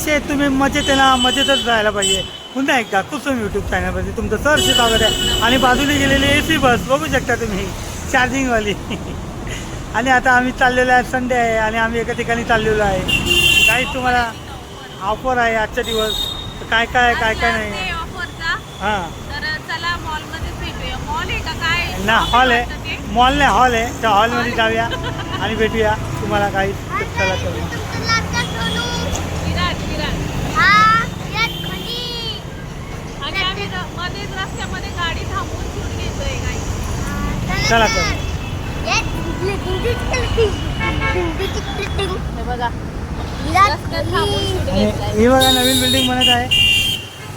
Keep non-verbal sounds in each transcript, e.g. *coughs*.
कसे आहेत तुम्ही मजेत आहे ना मजेतच जायला पाहिजे. पुन्हा एकदा कुसुम यूट्यूब चॅनलमध्ये तुमचं सहर्ष स्वागत आहे. आणि बाजूने गेलेली ए सी बस बघू शकता तुम्ही चार्जिंगवाली *laughs* आणि आता आम्ही चाललेलो आहे संडे आहे आणि आम्ही एका ठिकाणी चाललेलो आहे. काही तुम्हाला ऑफर आहे आजचा दिवस. काय काय आहे, काय काय नाही. हां. ना हॉल आहे? मॉल नाही हॉल आहे. त्या हॉलमध्ये जाऊया आणि भेटूया. तुम्हाला काही चला. चला तर. हे बघा. ही बघा नवीन बिल्डिंग बनत आहे.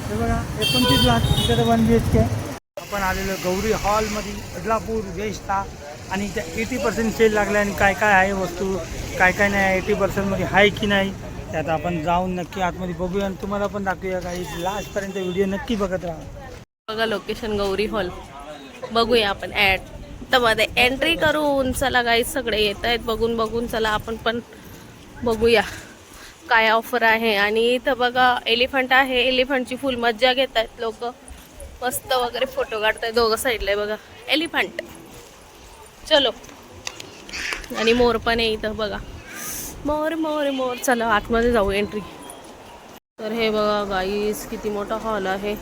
हे बघा एकोणतीस लाख तिथे तर वन बी एच के आपण आलेलो गौरी हॉलमध्ये बदलापूर वेस्टला आणि त्या एटी पर्सेंट सेल लागला आणि काय काय आहे वस्तू काय काय नाही एटी पर्सेंटमध्ये आहे की नाही ते आता आपण जाऊन नक्की आतमध्ये बघूया आणि तुम्हाला पण दाखवूया काही लास्टपर्यंत व्हिडिओ नक्की बघत राहा. बघा लोकेशन गौरी हॉल बघूया आपण ऍड मध्ये एंट्री करून चला गाईज सगळे येत आहेत बघून बघून चला आपण पण बघूया काय ऑफर आहे. आणि इथं बघा एलिफंट आहे एलिफंटची फुल मज्जा घेत आहेत लोक. मस्त वगैरे फोटो काढत आहेत दोघं साईडला आहे बघा. एलिफंट चलो. आणि मोर पण आहे इथं बघा. मोर मोर मोर. चला आतमध्ये जाऊ एंट्री तर हे बघा गाईस किती मोठा हॉल आहे.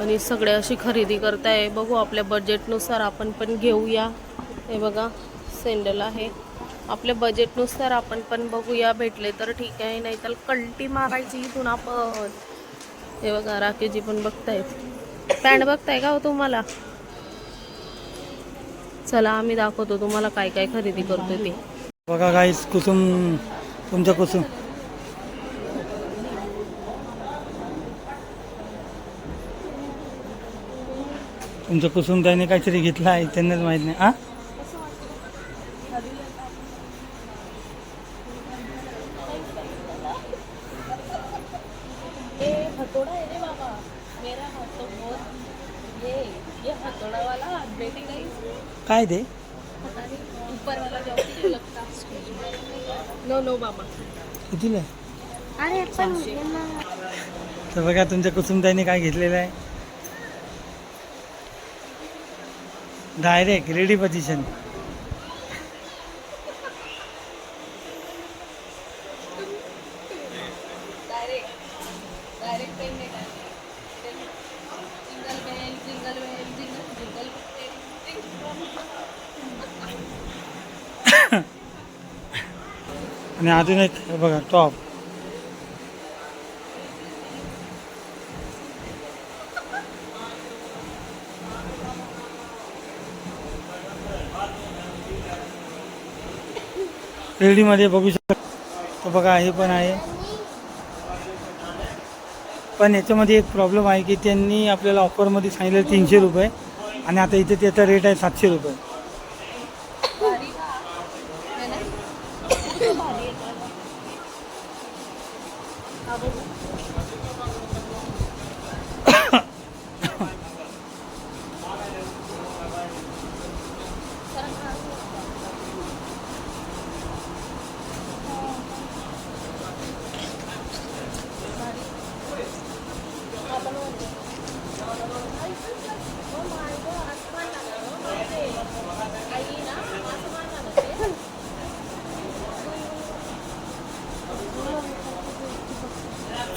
आणि सगळे अशी खरेदी करताय. बघू आपल्या बजेटनुसार आपण पण घेऊया. हे बघा सेंडल आहे. आपल्या बजेटनुसार आपण पण बघूया. भेटले तर ठीक आहे नाही तर कल्टी मारायची इथून आपण. हे बघा राकेजी पण बघताय पॅन्ट बघताय का हो तुम्हाला? चला आम्ही दाखवतो तुम्हाला काय काय खरेदी करतोय ते. बघा गाईस कुसुम तुमच्या कुसुम. तुमचं कुसुम त्याने काहीतरी घेतलं आहे त्यांनाच माहीत नाही. आ ये हथौड़ा रे बाबा. मेरा हाथ तो? बहुत ये ये हथौड़ा वाला बेटे का काय ते कितीला तर बघा तुमच्या कुसुमताईने काय घेतलेलं आहे. डायरेक्ट रेडी पोझिशन *coughs* आणि अजून एक बघा टॉप रेडीमध्ये बघू शकता. तर बघा हे पण आहे. पण याच्यामध्ये एक प्रॉब्लेम आहे की त्यांनी आपल्याला ऑफरमध्ये सांगितलं तीनशे रुपये आणि आता इथे त्याचा रेट आहे सातशे रुपये.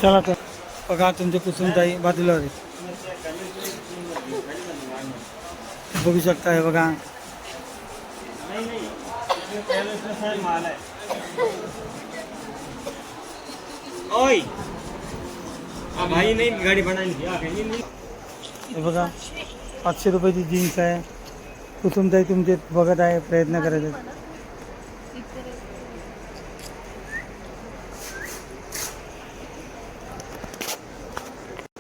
चला तर बघा तुमचे कुसुमताई बाजूला बघू शकता हे बघा ओय भाई नाही गाडी बनायली हा, काही बघा पाचशे रुपयाची जीन्स आहे कुसुमताई तुमचे बघत आहे प्रयत्न करत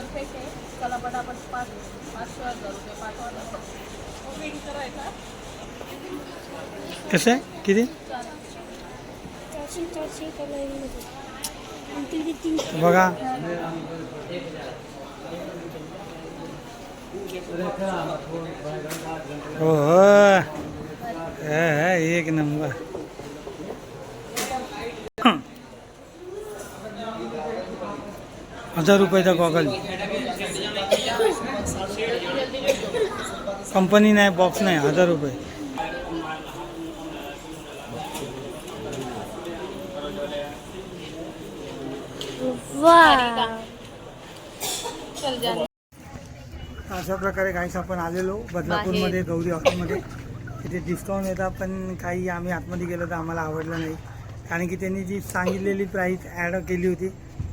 परफेक्ट आहे. चला पटापट पाच पाचशे हजार रुपये पाठवा करायचा. कसं? आहे किती बघा. हे, हे, एक नंबर. हजार रुपयाचा गॉगल. कंपनी नाही बॉक्स नाही हजार रुपये. अशा प्रकारे काहीच आपण आलेलो बदलापूरमध्ये गौरी हॉटेलमध्ये. तिथे डिस्काउंट येतात पण काही आम्ही आतमध्ये गेलो तर आम्हाला आवडलं नाही. कारण की त्यांनी जी सांगितलेली प्राईस ॲड केली होती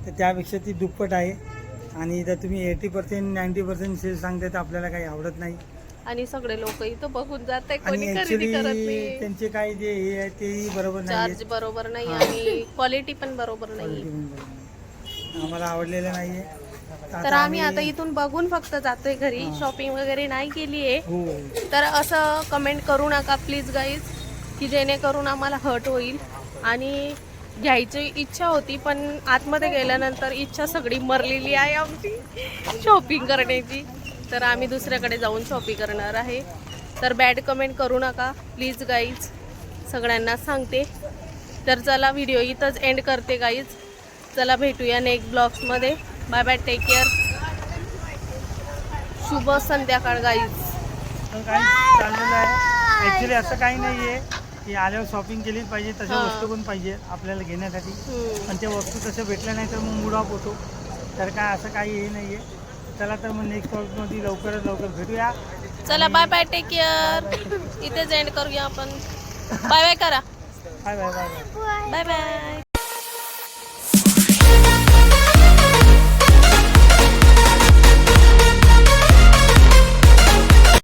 तर त्यापेक्षा ती दुप्पट आहे. आणि जर तुम्ही eighty percent ninety percent sale सांगताय तर आपल्याला काही आवडत नाही. आणि सगळे लोक इथं बघून जात आहे आणि त्यांचे काही जे हे आहे तेही बरोबर नाही चार्ज बरोबर नाही आणि क्वालिटी पण बरोबर नाही. आम्हाला आवडलेलं नाही आहे तर आम्ही आता इथून बघून फक्त जातोय घरी. शॉपिंग वगैरे नाही केली आहे. हो. तर असं कमेंट करू नका प्लीज गाईज की जेणेकरून आम्हाला हर्ट होईल. आणि घ्यायची इच्छा होती पण आतमध्ये गेल्यानंतर इच्छा सगळी मरलेली आहे आमची शॉपिंग करण्याची. तर आम्ही दुसऱ्याकडे जाऊन शॉपिंग करणार आहे. तर बॅड कमेंट करू नका प्लीज गाईज सगळ्यांना सांगते. तर चला व्हिडिओ इथंच एंड करते गाईज चला भेटूया नेक्स्ट ब्लॉग्समध्ये बाय बाय टेक केअर शुभ संध्याकाळ गाईज काही चाललेलं ॲक्च्युली असं काही नाही आहे की आल्यावर शॉपिंग केलीच पाहिजे तशा. वस्तू पण पाहिजे आपल्याला घेण्यासाठी. पण त्या वस्तू तशा भेटल्या नाही तर मग मूड ऑफ होतो. तर काय असं काही हे नाही आहे चला तर मग नेक्स्टमध्ये लवकरात लवकर भेटूया. चला बाय बाय टेक केअर इथेच एंड करूया आपण. बाय बाय करा. Bye bye bye bye bye bye